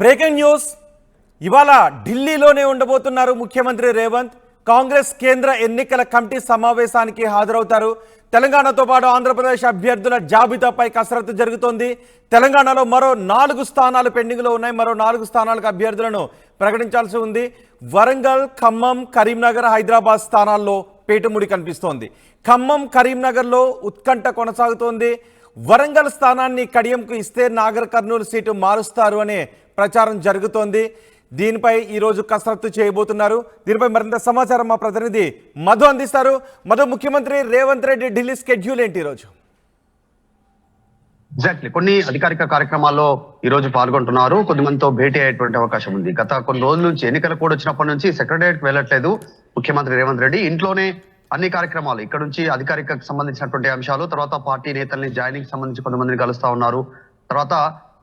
Breaking news. ఇవాళ ఢిల్లీలోనే ఉండబోతున్నారు ముఖ్యమంత్రి రేవంత్. కాంగ్రెస్ కేంద్ర ఎన్నికల కమిటీ సమావేశానికి హాజరవుతారు. తెలంగాణతో పాటు ఆంధ్రప్రదేశ్ అభ్యర్థుల జాబితాపై కసరత్తు జరుగుతోంది. తెలంగాణలో మరో నాలుగు స్థానాలు పెండింగ్లో ఉన్నాయి. మరో నాలుగు స్థానాలకు అభ్యర్థులను ప్రకటించాల్సి ఉంది. వరంగల్ ఖమ్మం కరీంనగర్ హైదరాబాద్ స్థానాల్లో పేటుముడి కనిపిస్తోంది. ఖమ్మం కరీంనగర్లో ఉత్కంఠ కొనసాగుతోంది. వరంగల్ స్థానాన్ని కడియంకు ఇస్తే నాగర్ కర్నూలు సీటు మారుస్తారు అనే ప్రచారం జరుగుతోంది. దీనిపై ఈరోజు కసరత్తు చేయబోతున్నారు. దీనిపై మరింత సమాచారం మా ప్రతినిధి మధు అందిస్తారు. మధు ముఖ్యమంత్రి రేవంత్ రెడ్డి ఢిల్లీ స్కెడ్యూల్ ఏంటి ఈరోజు? ఎగ్జాక్ట్లీ కొన్ని అధికారిక కార్యక్రమాల్లో ఈ రోజు పాల్గొంటున్నారు కొద్దిమందితో భేటీ అయ్యేటువంటి అవకాశం ఉంది. గత కొన్ని రోజుల నుంచి ఎన్నికల కూడా వచ్చినప్పటి నుంచి సెక్రటరియట్ వెళ్ళట్లేదు ముఖ్యమంత్రి రేవంత్ రెడ్డి. ఇంట్లోనే అన్ని కార్యక్రమాలు ఇక్కడ నుంచి అధికారిక సంబంధించినటువంటి అంశాలు తర్వాత పార్టీ నేతల్ని జాయినింగ్ సంబంధించి కొంతమందిని కలుస్తా ఉన్నారు. తర్వాత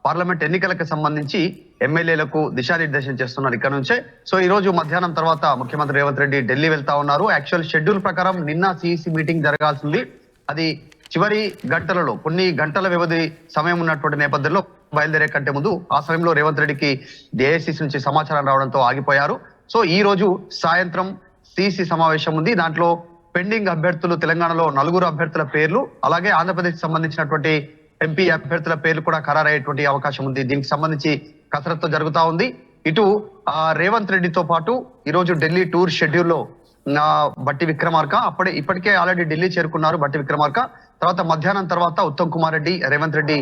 పార్లమెంట్ ఎన్నికలకు సంబంధించి ఎమ్మెల్యేలకు దిశానిర్దేశం చేస్తున్నారు ఇక్కడ నుంచే. సో ఈ రోజు మధ్యాహ్నం తర్వాత ముఖ్యమంత్రి రేవంత్ రెడ్డి ఢిల్లీ వెళ్తా ఉన్నారు. యాక్చువల్ షెడ్యూల్ ప్రకారం నిన్న సిఇసి మీటింగ్ జరగాల్సింది. అది చివరి గంటలలో కొన్ని గంటల వ్యవధి సమయం ఉన్నటువంటి నేపథ్యంలో బయలుదేరే కంటే ముందు ఆ సమయంలో రేవంత్ రెడ్డికి ఏఐసిసి నుంచి సమాచారం రావడంతో ఆగిపోయారు. సో ఈ రోజు సాయంత్రం సిసి సమావేశం ఉంది. దాంట్లో పెండింగ్ అభ్యర్థులు తెలంగాణలో నలుగురు అభ్యర్థుల పేర్లు అలాగే ఆంధ్రప్రదేశ్ సంబంధించినటువంటి ఎంపీ అభ్యర్థుల పేర్లు కూడా ఖరారయ్యేటువంటి అవకాశం ఉంది. దీనికి సంబంధించి కసరత్తు జరుగుతా ఉంది. ఇటు రేవంత్ రెడ్డితో పాటు ఈరోజు ఢిల్లీ టూర్ షెడ్యూల్లో బట్టి విక్రమార్క అప్పుడే ఇప్పటికే ఆల్రెడీ ఢిల్లీ చేరుకున్నారు బట్టి విక్రమార్క. తర్వాత మధ్యాహ్నం తర్వాత ఉత్తమ్ కుమార్ రెడ్డి రేవంత్ రెడ్డి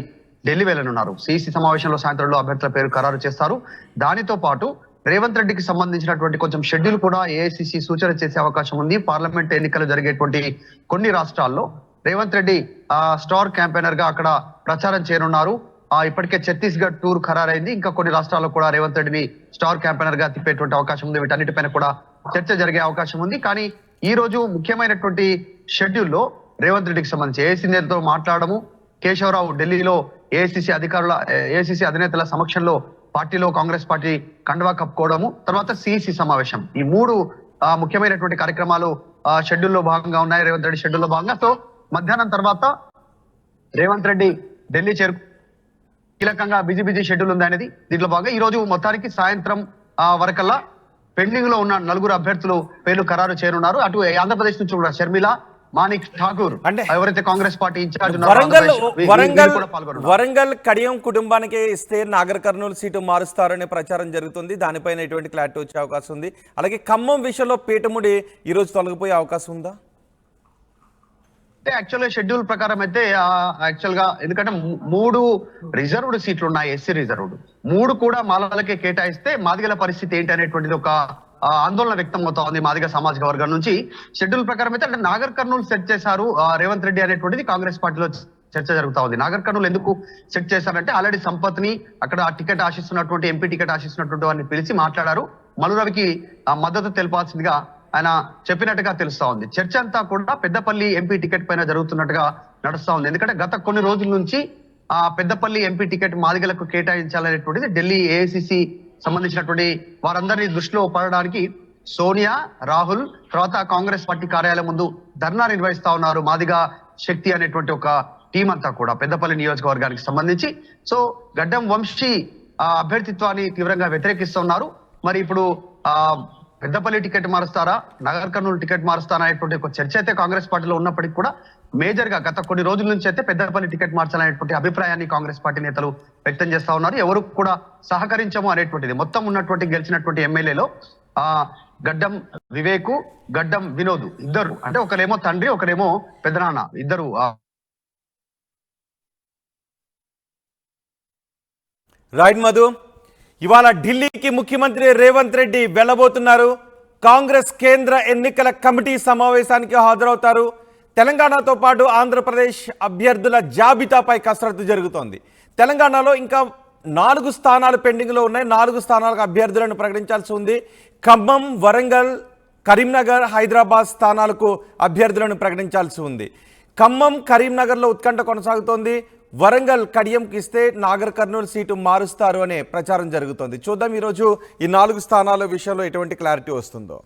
ఢిల్లీ వెళ్ళనున్నారు. సిసి సమావేశంలో సాయంత్రంలో అభ్యర్థుల పేరు ఖరారు చేస్తారు. దానితో పాటు రేవంత్ రెడ్డికి సంబంధించినటువంటి కొంచెం షెడ్యూల్ కూడా ఏఐసిసి సూచన చేసే అవకాశం ఉంది. పార్లమెంట్ ఎన్నికలు జరిగేటువంటి కొన్ని రాష్ట్రాల్లో రేవంత్ రెడ్డి స్టార్ క్యాంపెయినర్గా అక్కడ ప్రచారం చేయనున్నారు. ఆ, ఇప్పటికే ఛత్తీస్గఢ్ టూర్ ఖరారైంది. ఇంకా కొన్ని రాష్ట్రాల్లో కూడా రేవంత్ రెడ్డిని స్టార్ క్యాంపెయినర్గా తిప్పేటువంటి అవకాశం ఉంది. వీటన్నిటిపైన కూడా చర్చ జరిగే అవకాశం ఉంది. కానీ ఈ రోజు ముఖ్యమైనటువంటి షెడ్యూల్లో రేవంత్ రెడ్డికి సంబంధించి ఏసీ నేతతో మాట్లాడము. కేశవరావు ఢిల్లీలో ఏఐసిసి అధికారుల ఏఐసిసి అధినేతల సమక్షంలో పార్టీలో కాంగ్రెస్ పార్టీ కండవా కప్పుకోవడము తర్వాత సిఈసి సమావేశం. ఈ మూడు ముఖ్యమైనటువంటి కార్యక్రమాలు ఆ, షెడ్యూల్లో భాగంగా ఉన్నాయి. రేవంత్ రెడ్డి షెడ్యూల్లో భాగంగా. సో మధ్యాహ్నం తర్వాత రేవంత్ రెడ్డి ఢిల్లీ చేరు కీలకంగా బిజీ బిజీ షెడ్యూల్ ఉంది అనేది దీంట్లో భాగంగా. ఈ రోజు మొత్తానికి సాయంత్రం ఆ, వరకల్లా పెండింగ్లో ఉన్న నలుగురు అభ్యర్థులు పేర్లు ఖరారు చేయనున్నారు. అటు ఆంధ్రప్రదేశ్ నుంచి కూడా షర్మిల మాణిక్ ఠాకూర్ అంటే ఎవరైతే కాంగ్రెస్ పార్టీ ఇన్ఛార్జ్ వరంగల్ వరంగల్. వరంగల్ కడియం కుటుంబానికి ఇస్తే నాగర్ కర్నూలు సీటు మారుస్తారనే ప్రచారం జరుగుతుంది. దానిపైన ఎటువంటి క్లారిటీ వచ్చే అవకాశం ఉంది. అలాగే ఖమ్మం విషయంలో పీఠముడి ఈరోజు తొలగిపోయే అవకాశం ఉందా? అంటే యాక్చువల్గా షెడ్యూల్ ప్రకారం అయితే యాక్చువల్గా ఎందుకంటే మూడు రిజర్వ్డ్ సీట్లు ఉన్నాయి ఎస్సీ రిజర్వ్డ్ మూడు కూడా మాలలకే కేటాయిస్తే మాదిగల పరిస్థితి ఏంటి అనేటువంటిది ఒక ఆందోళన వ్యక్తం అవుతా ఉంది మాదిగ సామాజిక వర్గం నుంచి. షెడ్యూల్ ప్రకారం అయితే అంటే నాగర్ కర్నూలు సెట్ చేశారు. రేవంత్ రెడ్డి అనేటువంటిది కాంగ్రెస్ పార్టీలో చర్చ జరుగుతా ఉంది. నాగర్ కర్నూలు ఎందుకు సెట్ చేశారంటే ఆల్రెడీ సంపత్ని అక్కడ టికెట్ ఆశిస్తున్నటువంటి ఎంపీ టికెట్ ఆశిస్తున్నటువంటి వారిని పిలిచి మాట్లాడారు. మనురవికి ఆ మద్దతు తెలపాల్సిందిగా ఆయన చెప్పినట్టుగా తెలుస్తా ఉంది. చర్చ అంతా కూడా పెద్దపల్లి ఎంపీ టికెట్ పైన జరుగుతున్నట్టుగా నడుస్తా ఉంది. ఎందుకంటే గత కొన్ని రోజుల నుంచి ఆ పెద్దపల్లి ఎంపీ టికెట్ మాదిగలకు కేటాయించాలనేటువంటిది ఢిల్లీ ఏఐసిసి సంబంధించినటువంటి వారందరినీ దృష్టిలో పడడానికి సోనియా రాహుల్ తర్వాత కాంగ్రెస్ పార్టీ కార్యాలయం ముందు ధర్నా నిర్వహిస్తా ఉన్నారు. మాదిగా శక్తి అనేటువంటి ఒక టీం అంతా కూడా పెద్దపల్లి నియోజకవర్గానికి సంబంధించి. సో గడ్డం వంశీ ఆ అభ్యర్థిత్వాన్ని తీవ్రంగా వ్యతిరేకిస్తున్నారు మరి ఇప్పుడు ఆ పెద్దపల్లి టికెట్ మారుస్తారా? నగర్ కర్నూలు టికెట్ మారుస్తారా అనేటువంటి ఒక చర్చ అయితే కాంగ్రెస్ పార్టీలో ఉన్నప్పటికీ కూడా మేజర్గా గత కొన్ని రోజుల నుంచి అయితే పెద్దపల్లి టికెట్ మార్చాలనేటువంటి అభిప్రాయాన్ని కాంగ్రెస్ పార్టీ నేతలు వ్యక్తం చేస్తా ఉన్నారు. ఎవరు కూడా సహకరించము అనేటువంటిది. మొత్తం ఉన్నటువంటి గెలిచినటువంటి ఎమ్మెల్యేలో ఆ గడ్డం వివేకు గడ్డం వినోద్ ఇద్దరు. అంటే ఒకరేమో తండ్రి ఒకరేమో పెద్దనాన్న ఇద్దరు. రైట్ మధు. ఇవాళ ఢిల్లీకి ముఖ్యమంత్రి రేవంత్ రెడ్డి వెళ్ళబోతున్నారు. కాంగ్రెస్ కేంద్ర ఎన్నికల కమిటీ సమావేశానికి హాజరవుతారు. తెలంగాణతో పాటు ఆంధ్రప్రదేశ్ అభ్యర్థుల జాబితాపై కసరత్తు జరుగుతోంది. తెలంగాణలో ఇంకా నాలుగు స్థానాలు పెండింగ్లో ఉన్నాయి. నాలుగు స్థానాలకు అభ్యర్థులను ప్రకటించాల్సి ఉంది. ఖమ్మం వరంగల్ కరీంనగర్ హైదరాబాద్ స్థానాలకు అభ్యర్థులను ప్రకటించాల్సి ఉంది. ఖమ్మం కరీంనగర్లో ఉత్కంఠ కొనసాగుతోంది. వరంగల్ కడియంకి ఇస్తే నాగర్ కర్నూలు సీటు మారుస్తారు అనే ప్రచారం జరుగుతోంది. చూద్దాం ఈరోజు ఈ నాలుగు స్థానాల విషయంలో ఎటువంటి క్లారిటీ వస్తుందో.